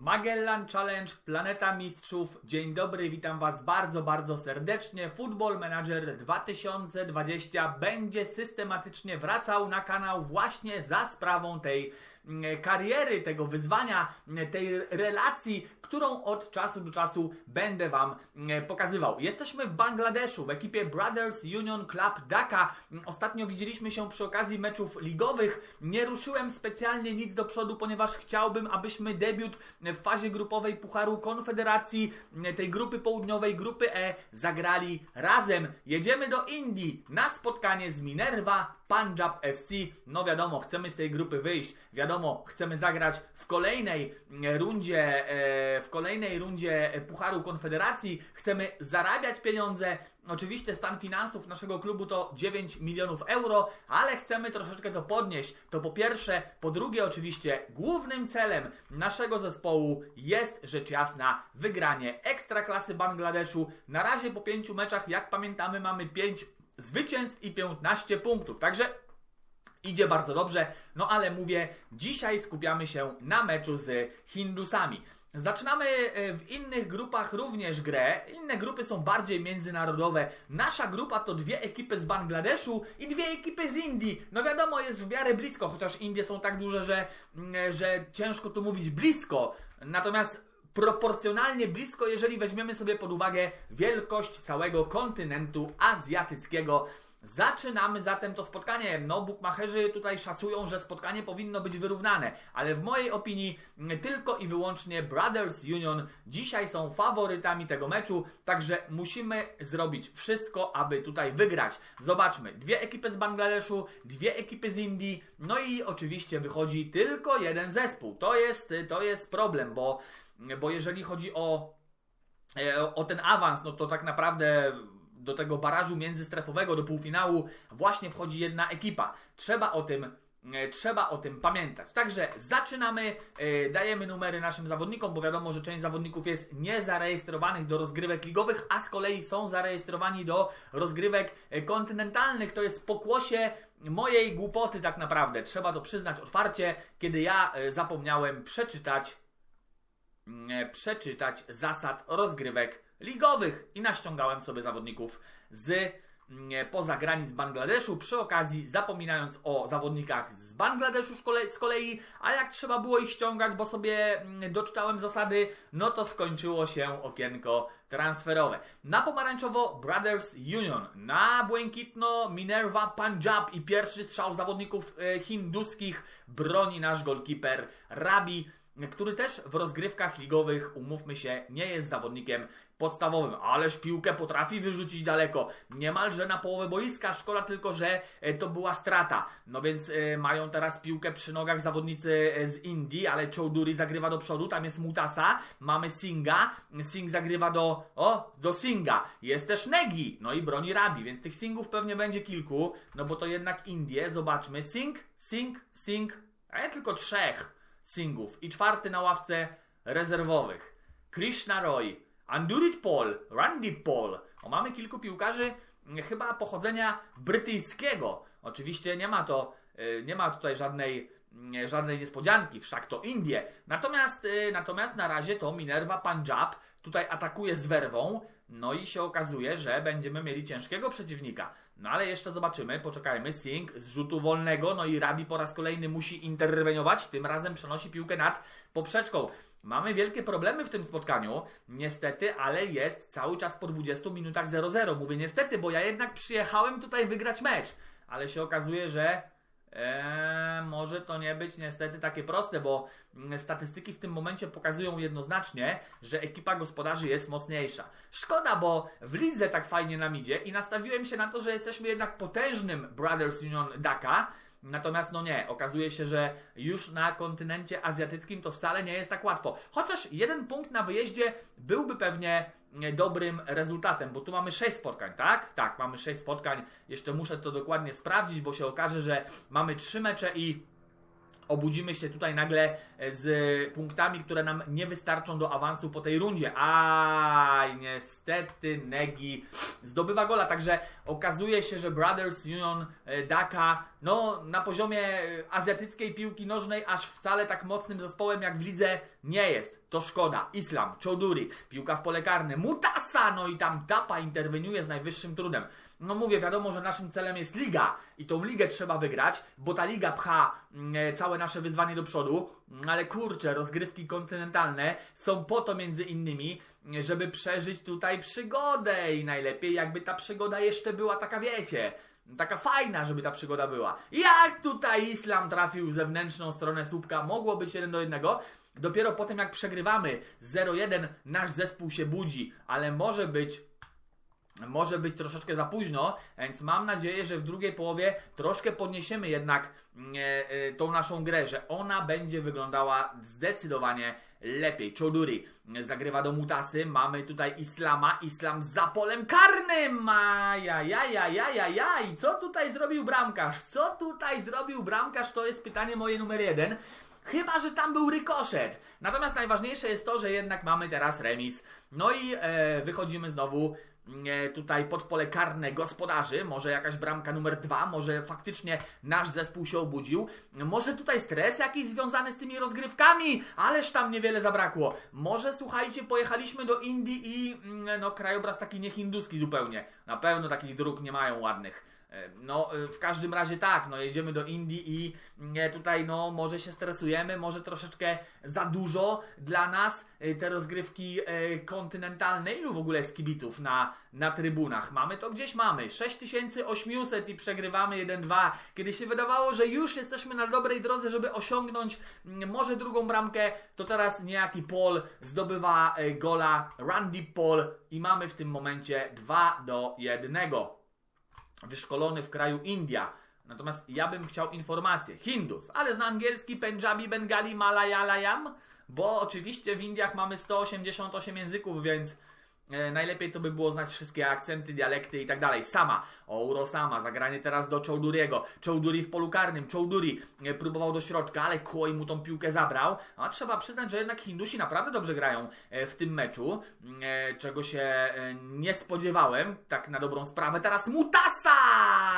Magellan Challenge, Planeta Mistrzów. Dzień dobry, witam Was bardzo, bardzo serdecznie. Football Manager 2020 będzie systematycznie wracał na kanał właśnie za sprawą tej kariery, tego wyzwania, mm, tej relacji, którą od czasu do czasu będę Wam mm, pokazywał. Jesteśmy w Bangladeszu, w ekipie Brothers Union Club Dhaka. Mm, Ostatnio widzieliśmy się przy okazji meczów ligowych. Nie ruszyłem specjalnie nic do przodu, ponieważ chciałbym, abyśmy debiut w fazie grupowej Pucharu Konfederacji tej grupy południowej, grupy E, zagrali razem. Jedziemy do Indii na spotkanie z Minerva Punjab FC. No wiadomo, chcemy z tej grupy wyjść. Wiadomo, chcemy zagrać w kolejnej e, rundzie, e, w kolejnej rundzie Pucharu Konfederacji. Chcemy zarabiać pieniądze. Oczywiście stan finansów naszego klubu to 9 milionów euro, ale chcemy troszeczkę to podnieść. To po pierwsze, po drugie oczywiście głównym celem naszego zespołu jest rzecz jasna wygranie ekstraklasy Bangladeszu. Na razie po pięciu meczach, jak pamiętamy, mamy 5 zwycięstw i 15 punktów. Także Idzie bardzo dobrze, no ale mówię, dzisiaj skupiamy się na meczu z Hindusami. Zaczynamy e, w innych grupach również grę. Inne grupy są bardziej międzynarodowe. Nasza grupa to dwie ekipy z Bangladeszu i dwie ekipy z Indii. No wiadomo, jest w miarę blisko, chociaż Indie są tak duże, że, mm, że ciężko tu mówić blisko. Natomiast proporcjonalnie blisko, jeżeli weźmiemy sobie pod uwagę wielkość całego kontynentu azjatyckiego. Zaczynamy zatem to spotkanie. No, bukmacherzy tutaj szacują, że spotkanie powinno być wyrównane, ale w mojej opinii tylko i wyłącznie Brothers Union dzisiaj są faworytami tego meczu, także musimy zrobić wszystko, aby tutaj wygrać. Zobaczmy, dwie ekipy z Bangladeszu, dwie ekipy z Indii, no i oczywiście wychodzi tylko jeden zespół. To jest, to jest problem, bo, bo jeżeli chodzi o, e, o ten awans, no to tak naprawdę do tego barażu międzystrefowego, do półfinału właśnie wchodzi jedna ekipa. Trzeba o tym e, Trzeba o tym pamiętać. Także zaczynamy, e, dajemy numery naszym zawodnikom, bo wiadomo, że część zawodników jest niezarejestrowanych do rozgrywek ligowych, a z kolei są zarejestrowani do rozgrywek e, kontynentalnych. To jest pokłosie mojej głupoty tak naprawdę. Trzeba to przyznać otwarcie, kiedy ja zapomniałem przeczytać mm, przeczytać zasad rozgrywek ligowych i naściągałem sobie zawodników z mm, poza granic Bangladeszu, przy okazji zapominając o zawodnikach z Bangladeszu z kolei, a jak trzeba było ich ściągać, bo sobie mm, doczytałem zasady, no to skończyło się okienko transferowe. Na pomarańczowo Brothers Union, na błękitno Minerva Punjab i pierwszy strzał zawodników e, hinduskich broni nasz golkiper Rabi który też w rozgrywkach ligowych, umówmy się, nie jest zawodnikiem podstawowym, ależ piłkę potrafi wyrzucić daleko, niemalże na połowę boiska, szkoda tylko, że e, to była strata. No więc y, mają teraz piłkę przy nogach zawodnicy e, z Indii, ale Chowdhury zagrywa do przodu, tam jest Mutasa, mamy Singa, Singh zagrywa do, o, do Singa, jest też Negi, no i broni Rabi, więc tych Singów pewnie będzie kilku, no bo to jednak Indie, zobaczmy, Sing, Sing, Sing, a tylko trzech Singów i czwarty na ławce rezerwowych, Krishna Roy, Andurit Paul, Randy Paul. O, mamy kilku piłkarzy mm, chyba pochodzenia brytyjskiego. Oczywiście nie ma to, y, nie ma tutaj żadnej, mm, żadnej niespodzianki, wszak to Indie. Natomiast, y, natomiast na razie to Minerva Punjab tutaj atakuje z werwą. No i się okazuje, że będziemy mieli ciężkiego przeciwnika. No ale jeszcze zobaczymy, poczekajmy. Singh z rzutu wolnego, no i Rabi po raz kolejny musi interweniować. Tym razem przenosi piłkę nad poprzeczką. Mamy wielkie problemy w tym spotkaniu, niestety, ale jest cały czas po 20 minutach 0-0. Mówię niestety, bo ja jednak przyjechałem tutaj wygrać mecz, ale się okazuje, że Eee, może to nie być niestety takie proste, bo mm, statystyki w tym momencie pokazują jednoznacznie, że ekipa gospodarzy jest mocniejsza. Szkoda, bo w lidze tak fajnie nam idzie i nastawiłem się na to, że jesteśmy jednak potężnym Brothers Union Daka, Natomiast no nie, okazuje się, że już na kontynencie azjatyckim to wcale nie jest tak łatwo. Chociaż jeden punkt na wyjeździe byłby pewnie e, dobrym rezultatem, bo tu mamy 6 spotkań, tak? Tak, mamy 6 spotkań. Jeszcze muszę to dokładnie sprawdzić, bo się okaże, że mamy 3 mecze i obudzimy się tutaj nagle e, z punktami, które nam nie wystarczą do awansu po tej rundzie. Aj, niestety Negi zdobywa gola, także okazuje się, że Brothers Union e, Daka no na poziomie azjatyckiej piłki nożnej aż wcale tak mocnym zespołem jak w lidze nie jest. To szkoda. Islam, Choudhury, piłka w pole karne, Mutasa, no i tam Tapa interweniuje z najwyższym trudem. No mówię, wiadomo, że naszym celem jest liga i tą ligę trzeba wygrać, bo ta liga pcha mm, całe nasze wyzwanie do przodu, Mm, ale kurczę, rozgrywki kontynentalne są po to między innymi, żeby przeżyć tutaj przygodę i najlepiej jakby ta przygoda jeszcze była taka, wiecie, taka fajna, żeby ta przygoda była. Jak tutaj Islam trafił zewnętrzną stronę słupka, mogło być 1 do 1. Dopiero po tym jak przegrywamy 0-1 nasz zespół się budzi, ale może być może być troszeczkę za późno, więc mam nadzieję, że w drugiej połowie troszkę podniesiemy jednak e, e, tą naszą grę, że ona będzie wyglądała zdecydowanie lepiej. Choduri zagrywa do Mutasy, mamy tutaj Islama, Islam za polem karnym, ajajajajajaj, co tutaj zrobił bramkarz? Co tutaj zrobił bramkarz? To jest pytanie moje numer jeden. Chyba, że tam był rykoszet. Natomiast najważniejsze jest to, że jednak mamy teraz remis. No i e, wychodzimy znowu tutaj pod pole karne gospodarzy, może jakaś bramka numer dwa, może faktycznie nasz zespół się obudził, może tutaj stres jakiś związany z tymi rozgrywkami, ależ tam niewiele zabrakło. Może słuchajcie, pojechaliśmy do Indii i mm, no krajobraz taki niehinduski zupełnie. Na pewno takich dróg nie mają ładnych. E, No, e, w każdym razie tak, no jedziemy do Indii i nie, tutaj no może się stresujemy, może troszeczkę za dużo dla nas e, te rozgrywki e, kontynentalne. Ilu w ogóle jest kibiców na, na trybunach? Mamy to gdzieś mamy. 6800 i przegrywamy 1-2. Kiedy się wydawało, że już jesteśmy na dobrej drodze, żeby osiągnąć mm, może drugą bramkę, to teraz niejaki Paul zdobywa e, gola, Randy Paul i mamy w tym momencie 2 do 1 wyszkolony w kraju India. Natomiast ja bym chciał informację. Hindus, ale zna angielski, Punjabi, Bengali, Malayalayam, bo oczywiście w Indiach mamy 188 języków, więc najlepiej to by było znać wszystkie akcenty, dialekty i tak dalej. Sama, Ouro Sama, zagranie teraz do Choudhuriego. Choudhury w polu karnym. Choudhury e, próbował do środka, ale Koi mu tą piłkę zabrał. A trzeba przyznać, że jednak Hindusi naprawdę dobrze grają e, w tym meczu, e, czego się e, nie spodziewałem, tak na dobrą sprawę. Teraz Mutasa!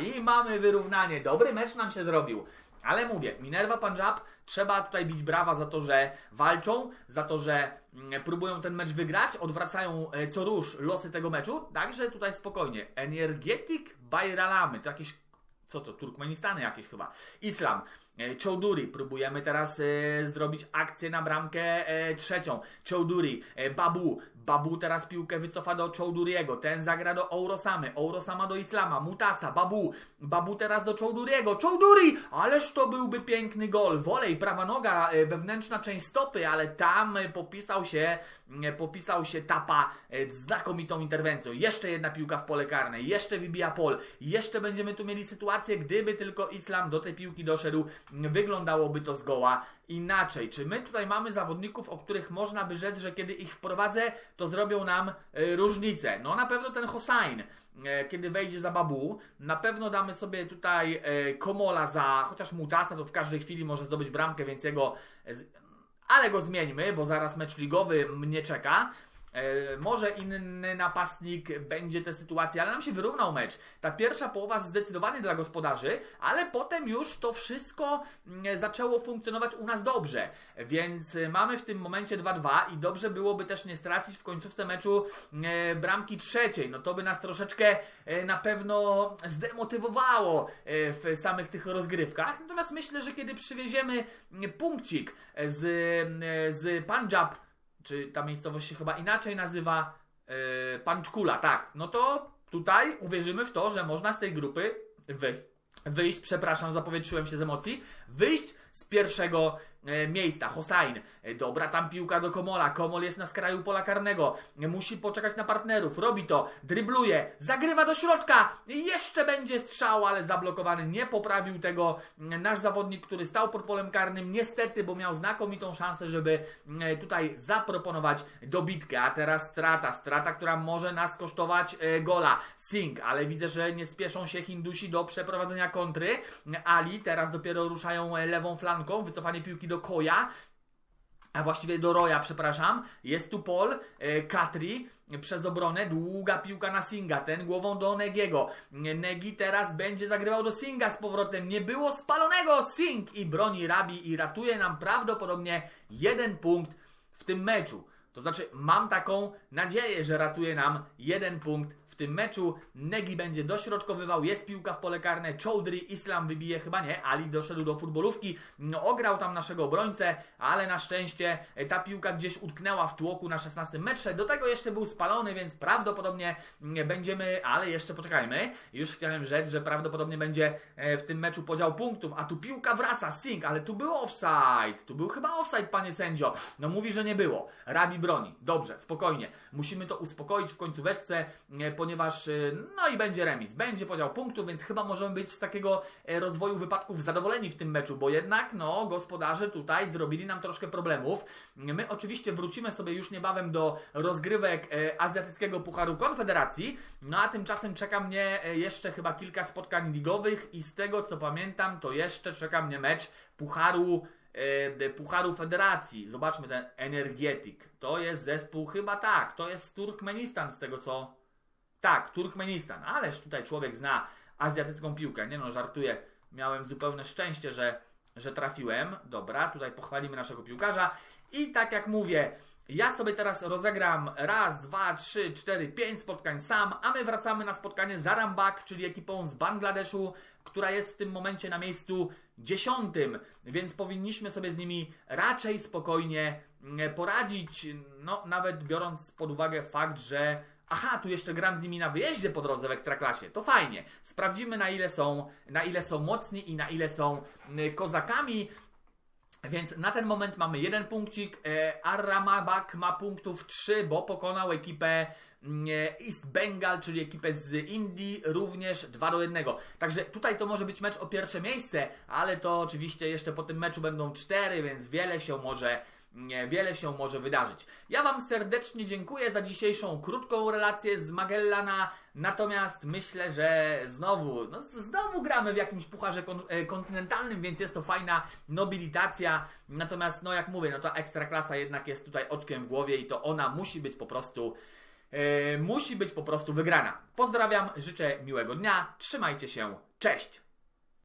I mamy wyrównanie. Dobry mecz nam się zrobił. Ale mówię, Minerva Punjab trzeba tutaj bić brawa za to, że walczą, za to, że mm, próbują ten mecz wygrać, odwracają e, co rusz losy tego meczu, także tutaj spokojnie. Energetic Bayralamy, to jakieś co to, Turkmenistany jakieś chyba. Islam, e, Choudhury, próbujemy teraz e, zrobić akcję na bramkę e, trzecią. Choudhury, e, Babu, Babu teraz piłkę wycofa do Choudhuriego, ten zagra do Ourosamy, Ourosama do Islama, Mutasa, Babu, Babu teraz do Choudhuriego, Choudhury, ależ to byłby piękny gol, wolej, prawa noga, e, wewnętrzna część stopy, ale tam e, popisał się, e, popisał się Tapa e, znakomitą interwencją. Jeszcze jedna piłka w pole karne, jeszcze wybija pol, jeszcze będziemy tu mieli sytuację, gdyby tylko Islam do tej piłki doszedł, wyglądało to zgoła inaczej. Czy my tutaj mamy zawodników, o których można by rzec, że kiedy ich wprowadzę, to zrobią nam e, różnicę? No na pewno ten Hossein, e, kiedy wejdzie za Babu, na pewno damy sobie tutaj e, Komola za, chociaż Mutasa to w każdej chwili może zdobyć bramkę, więc jego... ale go zmieńmy, bo zaraz mecz ligowy mnie czeka. E, może inny napastnik będzie tę sytuację, ale nam się wyrównał mecz. Ta pierwsza połowa zdecydowanie dla gospodarzy, ale potem już to wszystko mm, zaczęło funkcjonować u nas dobrze. Więc e, mamy w tym momencie 2-2 i dobrze byłoby też nie stracić w końcówce meczu e, bramki trzeciej. No to by nas troszeczkę na pewno zdemotywowało w samych tych rozgrywkach. Natomiast myślę, że kiedy przywieziemy mm, punkcik z, z Punjab, czy ta miejscowość się chyba inaczej nazywa, yy, Panczkula, tak, no to tutaj uwierzymy w to, że można z tej grupy wy, wyjść, przepraszam, zapowietrzyłem się z emocji, wyjść z pierwszego e, miejsca. Hossein, e, dobra tam piłka do Komola, Komol jest na skraju pola karnego, musi poczekać na partnerów, robi to, drybluje, zagrywa do środka, jeszcze będzie strzał, ale zablokowany, nie poprawił tego nasz zawodnik, który stał pod polem karnym, niestety, bo miał znakomitą szansę, żeby tutaj zaproponować dobitkę, a teraz strata, strata, która może nas kosztować e, gola. Singh, ale widzę, że nie spieszą się Hindusi do przeprowadzenia kontry. Ali teraz dopiero ruszają lewą flanką, wycofanie piłki do Koja. a właściwie do Roya, przepraszam. Jest tu Paul, e, Katri przez obronę, długa piłka na Singa, ten głową do Negiego. Negi teraz będzie zagrywał do Singa z powrotem. Nie było spalonego Sing i broni Rabi i ratuje nam prawdopodobnie jeden punkt w tym meczu. To znaczy, mam taką nadzieję, że ratuje nam jeden punkt tym meczu. Negi będzie dośrodkowywał, jest piłka w pole karne, Chowdhury, Islam wybije, chyba nie, Ali doszedł do futbolówki, no, ograł tam naszego obrońcę, ale na szczęście e, ta piłka gdzieś utknęła w tłoku na 16 metrze, do tego jeszcze był spalony, więc prawdopodobnie mm, będziemy, ale jeszcze poczekajmy, już chciałem rzec, że prawdopodobnie będzie e, w tym meczu podział punktów, a tu piłka wraca, Sink, ale tu był offside, tu był chyba offside, panie sędzio, no mówi, że nie było, Rabi broni, dobrze, spokojnie, musimy to uspokoić w końcóweczce, ponieważ ponieważ y, no i będzie remis, będzie podział punktów, więc chyba możemy być z takiego e, rozwoju wypadków zadowoleni w tym meczu, bo jednak no gospodarze tutaj zrobili nam troszkę problemów. My oczywiście wrócimy sobie już niebawem do rozgrywek e, Azjatyckiego Pucharu Konfederacji, no a tymczasem czeka mnie e, jeszcze chyba kilka spotkań ligowych i z tego co pamiętam, to jeszcze czeka mnie mecz Pucharu Pucharu Federacji. Zobaczmy ten Energetic. To jest zespół chyba tak. To jest Turkmenistan z tego co tak, Turkmenistan, ależ tutaj człowiek zna azjatycką piłkę. Nie no, żartuję. Miałem zupełne szczęście, że, że trafiłem. Dobra, tutaj pochwalimy naszego piłkarza. I tak jak mówię, ja sobie teraz rozegram raz, dwa, trzy, cztery, pięć spotkań sam, a my wracamy na spotkanie z Arambak, czyli ekipą z Bangladeszu, która jest w tym momencie na miejscu dziesiątym, więc powinniśmy sobie z nimi raczej spokojnie mm, poradzić, no nawet biorąc pod uwagę fakt, że aha, tu jeszcze gram z nimi na wyjeździe po drodze w Ekstraklasie, to fajnie. Sprawdzimy na ile są, na ile są mocni i na ile są y, kozakami. Więc na ten moment mamy jeden punkcik. E, Arramabak ma punktów 3, bo pokonał ekipę mm, e, East Bengal, czyli ekipę z Indii, również 2 do 1. Także tutaj to może być mecz o pierwsze miejsce, ale to oczywiście jeszcze po tym meczu będą 4, więc wiele się może wiele się może wydarzyć. Ja Wam serdecznie dziękuję za dzisiejszą krótką relację z Magellana, natomiast myślę, że znowu, no znowu gramy w jakimś pucharze e, kontynentalnym, więc jest to fajna nobilitacja, natomiast no jak mówię, no ta ekstraklasa jednak jest tutaj oczkiem w głowie i to ona musi być po prostu e, musi być po prostu wygrana. Pozdrawiam, życzę miłego dnia, trzymajcie się, cześć!